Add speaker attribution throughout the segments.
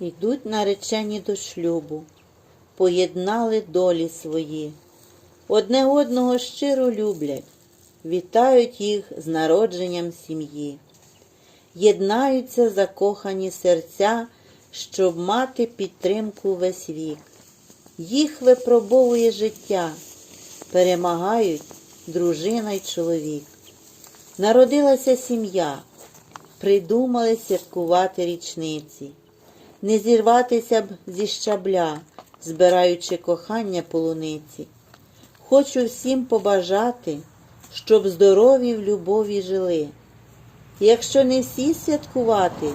Speaker 1: Йдуть наречені до шлюбу, поєднали долі свої, одне одного щиро люблять, вітають їх з народженням сім'ї. Єднаються закохані серця, щоб мати підтримку весь вік. Їх випробовує життя, перемагають дружина й чоловік. Народилася сім'я, придумали святкувати річниці, не зірватися б зі щабля, збираючи кохання полуниці. Хочу всім побажати, щоб здорові в любові жили. Якщо не всі святкувати,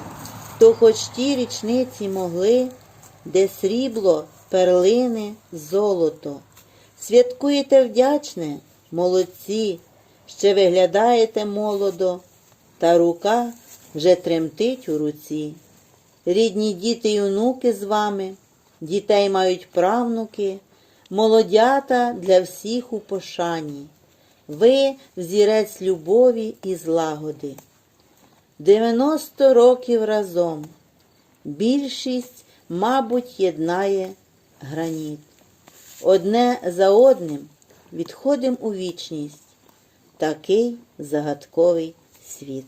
Speaker 1: то хоч ті річниці могли, де срібло, перлини, золото. Святкуєте вдячне, молодці, ще виглядаєте молодо, та рука вже тремтить у руці. Рідні діти й онуки з вами, дітей мають правнуки, молодята для всіх у пошані. Ви взірець любові і злагоди. 90 років разом. Більшість, мабуть, єднає граніт. Одне за одним відходим у вічність. Такий загадковий світ.